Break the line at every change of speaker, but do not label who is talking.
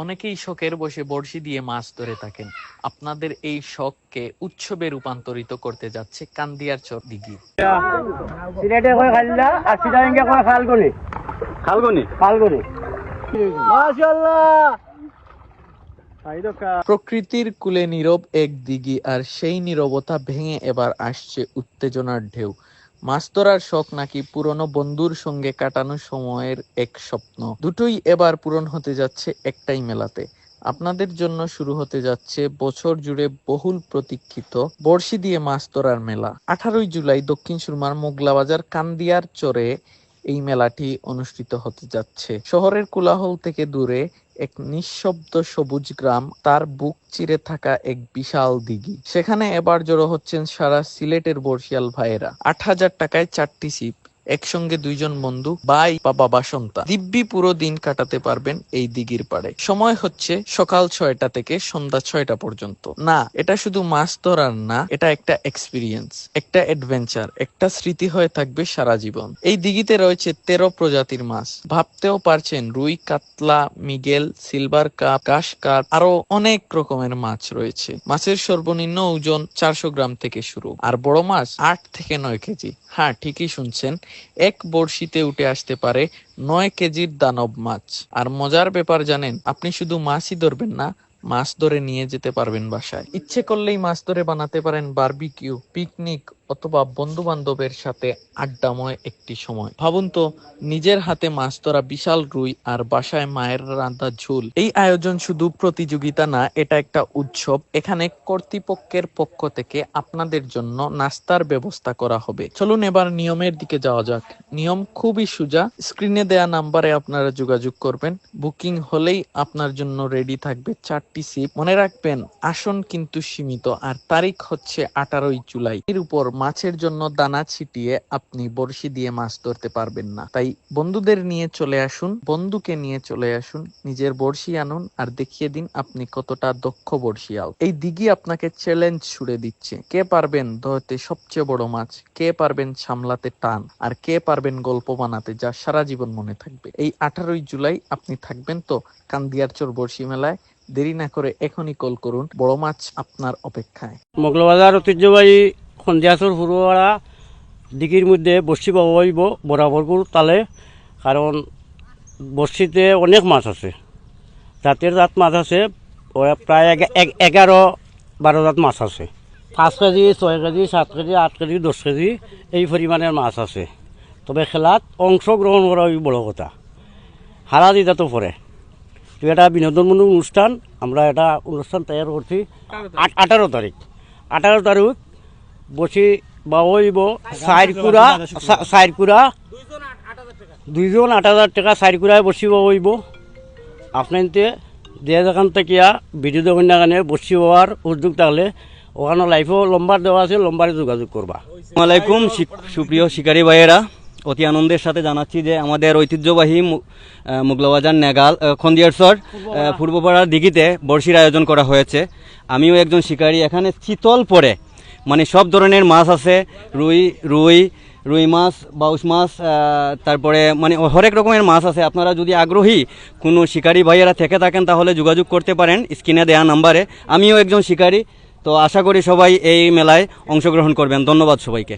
অনেকেই শখের বসে বড়শি দিয়ে মাছ ধরে থাকেন। আপনাদের এই শখকে উৎসবে রূপান্তরিত করতে যাচ্ছে কান্দিয়ার চর দিঘি।
সিলেটে কয় খাল্লা আর সিটাঙ্গে কয় খালগনি
খালগনি
খালগনি মাশাআল্লাহ।
প্রকৃতির কুলে নীরব এক দিঘি আর সেই নীরবতা ভেঙে এবার আসছে উত্তেজনার ঢেউ। মাছ ধরার শখ নাকি পুরনো বন্ধুর সঙ্গে কাটানো সময়ের এক স্বপ্ন? দুটোই এবার পূরণ হতে যাচ্ছে একটাই মেলাতে। আপনাদের জন্য শুরু হতে যাচ্ছে বছর জুড়ে বহুল প্রতীক্ষিত বর্ষি দিয়ে মাছ ধরার মেলা। আঠারোই জুলাই দক্ষিণ সুরমার মোগলা বাজার কান্দিয়ার চরে এই মেলাটি অনুষ্ঠিত হতে যাচ্ছে। শহরের কোলাহল থেকে দূরে এক নিঃশব্দ সবুজ গ্রাম, তার বুক চিরে থাকা এক বিশাল দিঘি। সেখানে এবার জড়ো হচ্ছেন সারা সিলেটের বর্ষিয়াল ভাইয়েরা। আট হাজার টাকায় চারটি সিপ একসঙ্গে দুইজন বন্ধু, ভাই বা বাবা সন্তান। দিব্যি পুরো দিন কাটাতে পারবেন এই দিঘির পাড়ে। সময় হচ্ছে সকাল ছয়টা থেকে সন্ধ্যা ছয়টা পর্যন্ত। না, এটা শুধু মাছ ধরার না, এটা একটা এক্সপিরিয়েন্স একটা অ্যাডভেঞ্চার একটা স্মৃতি হয়ে থাকবে সারা জীবন। এই দিঘিতে রয়েছে তেরো প্রজাতির মাছ। ভাবতেও পারছেন, রুই, কাতলা, মিগেল, সিলভার কাপ, কাশ কাপ আরও অনেক রকমের মাছ রয়েছে। মাছের সর্বনিম্ন ওজন চারশো গ্রাম থেকে শুরু। আর বড় মাছ আট থেকে নয় কেজি। হ্যাঁ ঠিকই শুনছেন এক বড়শিতে উঠে আসতে পারে নয় কেজির দানব মাছ। আর মজার ব্যাপার জানেন, আপনি শুধু মাছই ধরবেন না, মাছ ধরে নিয়ে যেতে পারবেন বাসায়। ইচ্ছে করলেই মাছ ধরে বানাতে পারেন বার্বিকিউ, পিকনিক অথবা বন্ধু বান্ধবের সাথে আড্ডাময় একটি সময়। ভাবুন তো, নিজের হাতে মাছ ধরা বিশাল রুই আর বাসায় মায়ের রান্না ঝোল। এই আয়োজন শুধু প্রতিযোগিতা না, এটা একটা উৎসব। এখানে কর্তৃপক্ষের পক্ষ থেকে আপনাদের জন্য নাস্তার ব্যবস্থা করা হবে। চলুন এবার নিয়মের দিকে যাওয়া যাক। নিয়ম খুবই সোজা। স্ক্রিনে দেয়া নাম্বারে আপনারা যোগাযোগ করবেন। বুকিং হলেই আপনার জন্য রেডি থাকবে চারটি সিট মনে রাখবেন, আসন কিন্তু সীমিত, আর তারিখ হচ্ছে আঠারোই জুলাই। এর উপর মাছের জন্য দানা ছিটিয়ে আপনি বড়শি দিয়ে মাছ ধরতে পারবেন না। তাই বন্ধুদের নিয়ে চলে আসুন, বন্ধুকে নিয়ে চলে আসুন, নিজের বড়শি আনুন আর দেখিয়ে দিন আপনি কতটা দক্ষ বড়শিয়াল। এই দিঘি আপনাকে চ্যালেঞ্জ ছুড়ে দিচ্ছে। কে পারবেন ধরতে সবচেয়ে বড় মাছ? কে পারবেন সামলাতে টান? আর কে পারবেন গল্প বানাতে যা সারা জীবন মনে থাকবে? এই আঠারোই জুলাই আপনি থাকবেন তো কান্দিয়ার চর বড়শি মেলায়? দেরি না করে এখনই কল করুন, বড় মাছ আপনার অপেক্ষায়।
মগলবাজার ঐতিহ্যবাহী সন্ধিয়াচর ফুরুয়াড়া দিঘির মধ্যে বসি পাবো হইব বরাবরপুর তালে কারণ বসিতে অনেক মাছ আছে। জাতের জাত মাছ আছে প্রায় এগা- এগারো বারো জাত মাছ আছে। পাঁচ কেজি, ছয় কেজি, সাত কেজি আট কেজি দশ কেজি এই পরিমাণের মাছ আছে। তবে খেলাত অংশগ্রহণ করা ওই বড় কথা। হারা দিতে তো পরে তো এটা বিনোদনমূলক অনুষ্ঠান, আমরা এটা অনুষ্ঠান তৈরি করছি আঠারো তারিখ আঠারো তারিখ বসি বাবইব সাইরকুড়া সাইরকুড়া দুইজন আট হাজার টাকা। সাইরকুড়ায় বসি বাবইব আপনাইতে যে যেখান থেকে দেখুন কানে বসি হওয়ার উদ্যোগ থাকলে। ওখানে লাইফও লম্বার দেওয়া আছে লম্বারে যোগাযোগ করবা।
আসসালামাইকুম সুপ্রিয় শিকারী ভাইয়েরা। অতি আনন্দের সাথে জানাচ্ছি যে আমাদের ঐতিহ্যবাহী মুগলাবাজার নেগাল খন্দিয়ারসর পূর্বপাড়ার দিঘিতে বড়শির আয়োজন করা হয়েছে। আমিও একজন শিকারী। এখানে শীতল পরে মানে সব ধরনের মাছ আছে, রুই রুই রুই মাছ বাউস মাছ তারপরে মানে হরেক রকমের মাছ আছে। আপনারা যদি আগ্রহী কোনো শিকারি ভাইয়েরা থেকে থাকেন তাহলে যোগাযোগ করতে পারেন, স্ক্রিনে দেওয়া নাম্বারে। আমিও একজন শিকারী, তো আশা করি সবাই এই মেলায় অংশগ্রহণ করবেন। ধন্যবাদ সবাইকে।